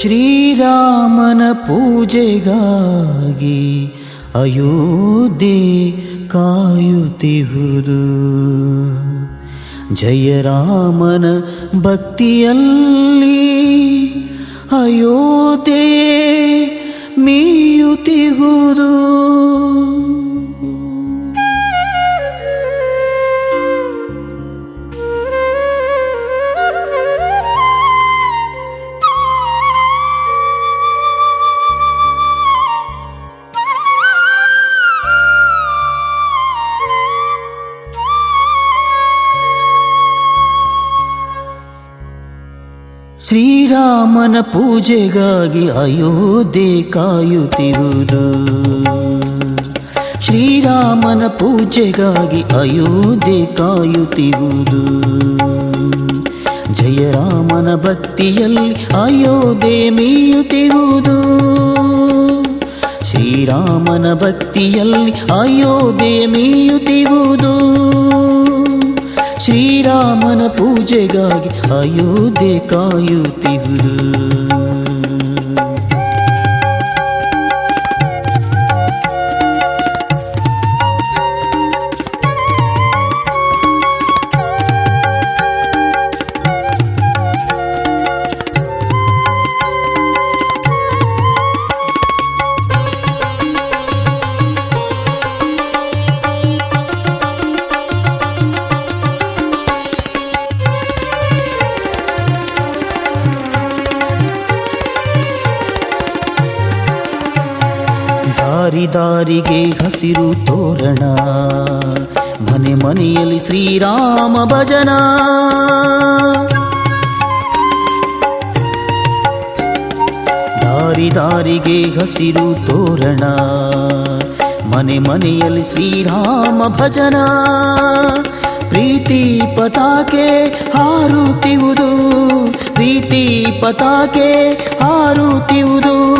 ಶ್ರೀರಾಮನ ಪೂಜೆಗಾಗಿ ಅಯೋಧ್ಯೆ ಕಾಯುತ್ತಿಹುದು ಜಯರಾಮನ ಭಕ್ತಿಯಲ್ಲಿ ಅಯೋಧ್ಯೆ ಮೀಯುತ್ತಿಹುದು ಶ್ರೀರಾಮನ ಪೂಜೆಗಾಗಿ ಅಯೋಧ್ಯೆ ಕಾಯುತ್ತಿರುವುದು. ಶ್ರೀರಾಮನ ಪೂಜೆಗಾಗಿ ಅಯೋಧ್ಯೆ ಕಾಯುತ್ತಿರುವುದು. ಜಯರಾಮನ ಭಕ್ತಿಯಲ್ಲಿ ಅಯೋಧ್ಯೆ ಮೀಯುತ್ತಿರುವುದು. ಶ್ರೀರಾಮನ ಭಕ್ತಿಯಲ್ಲಿ ಅಯೋಧ್ಯೆ ಮೀಯುತ್ತಿರುವುದು. ಶ್ರೀರಾಮನ ಪೂಜೆಗಾಗಿ ಅಯೋಧ್ಯೆ ಕಾಯುತ್ತಿರುವುದು ದಾರಿಗೆ ಹಸಿರು ತೋರಣ. ಮನೆ ಮನೆಯಲ್ಲಿ ಶ್ರೀರಾಮ ಭಜನ. ದಾರಿ ದಾರಿಗೆ ಹಸಿರು ತೋರಣ. ಮನೆ ಮನೆಯಲ್ಲಿ ಶ್ರೀರಾಮ ಭಜನ. ಪ್ರೀತಿ ಪತಾಕೆ ಹಾರುತ್ತಿವುದು. ಪ್ರೀತಿ ಪತಾಕೆ ಹಾರುತ್ತಿವುದು.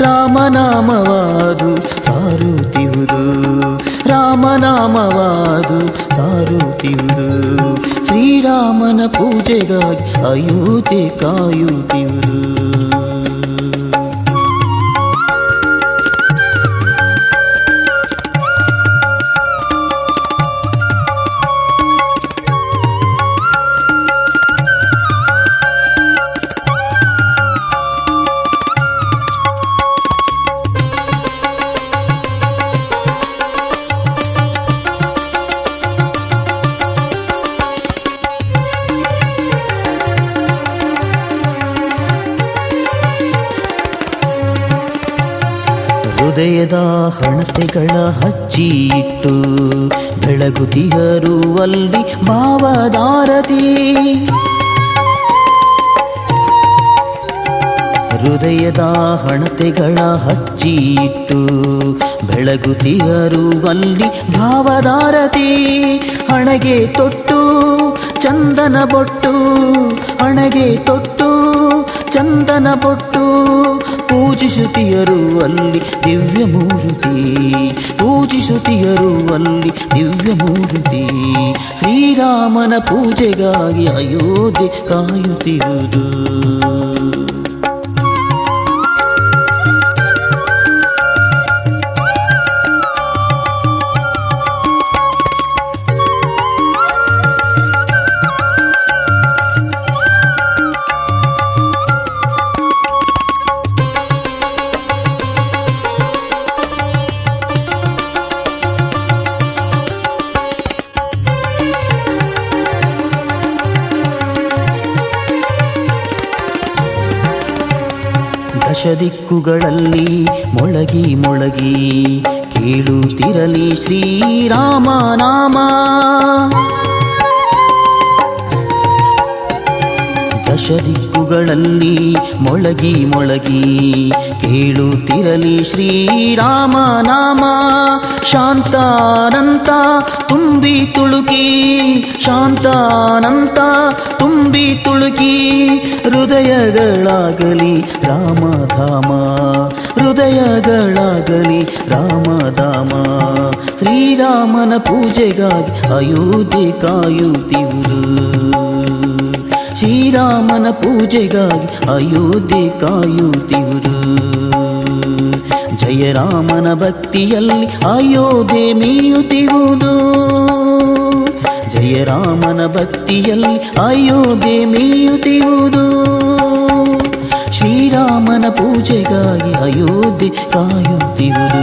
ರಾಮನಾಮವಾದು ಸಾರುತ್ತಿವುದು ರಾಮನಾಮವಾದು ಸಾರುತ್ತಿವುದು ಶ್ರೀರಾಮನ ಪೂಜೆಗಾಗಿ ಅಯೋಧ್ಯೆ ಕಾಯುತ್ತಿವುದು ಹೃದಯದ ಹಣತೆಗಳ ಹಚ್ಚಿಟ್ಟು ಇಟ್ಟು ಭಾವದಾರತಿ ಹೃದಯದ ಹಣತೆಗಳ ಹಚ್ಚಿಟ್ಟು ಇಟ್ಟು ಭಾವದಾರತಿ ಹಣಗೆ ತೊಟ್ಟು, ಚಂದನ ಬೊಟ್ಟು, ಹಣಗೆ ತೊಟ್ಟು, ಚಂದನ ಬೊಟ್ಟು ಪೂಜಿಸುತ್ತಿಯರು ಅಲ್ಲಿ ದಿವ್ಯ ಮೂರ್ತಿ. ಪೂಜಿಸುತ್ತಿಯರು ಅಲ್ಲಿ ದಿವ್ಯ ಮೂರ್ತಿ. ಶ್ರೀರಾಮನ ಪೂಜೆಗಾಗಿ ಅಯೋಧ್ಯೆ ಕಾಯುತ್ತಿರುವುದು. ದಿಕ್ಕುಗಳಲ್ಲಿ ಮೊಳಗಿ ಮೊಳಗಿ ಕೇಳುತ್ತಿರಲಿ ಶ್ರೀರಾಮ ನಾಮ. ದಶ ದಿಕ್ಕುಗಳಲ್ಲಿ ಮೊಳಗಿ ಮೊಳಗಿ ಕೇಳುತ್ತಿರಲಿ ಶ್ರೀರಾಮ ನಾಮ. ಶಾಂತಾನಂತ ತುಂಬಿ ತುಳುಕಿ, ಶಾಂತಾನಂತ ತುಂಬಿ ತುಳುಕಿ, ಹೃದಯಗಳಾಗಲಿ ರಾಮಧಾಮ. ಹೃದಯಗಳಾಗಲಿ ರಾಮಧಾಮ. ಶ್ರೀರಾಮನ ಪೂಜೆಗಾಗಿ ಅಯೋಧ್ಯೆ ಕಾಯುತ್ತಿರುವುದು. ಶ್ರೀರಾಮ ಶ್ರೀರಾಮನ ಪೂಜೆಗಾಗಿ ಅಯೋಧ್ಯೆ ಕಾಯುತ್ತಿರುವುದು ಜಯ ರಾಮನ ಭಕ್ತಿಯಲ್ಲಿ ಅಯೋಧ್ಯೆ ಮೀಯುತ್ತಿರುವುದು ಜಯ ರಾಮನ ಭಕ್ತಿಯಲ್ಲಿ ಅಯೋಧ್ಯೆ ಮೀಯುತ್ತಿರುವುದು ಶ್ರೀರಾಮನ ಪೂಜೆಗಾಗಿ ಅಯೋಧ್ಯೆ ಕಾಯುತ್ತಿರುವುದು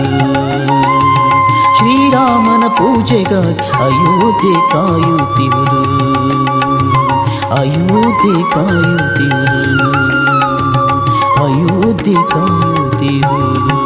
ಶ್ರೀರಾಮನ ಪೂಜೆಗಾಗಿ ಅಯೋಧ್ಯೆ ಕಾಯುತ್ತಿರುವುದು ಅಯೋಧ್ಯೆ ಕಾಯುತ್ತಿರುವುದು ಅಯೋಧ್ಯೆ ಕಾಯುತ್ತಿರುವುದು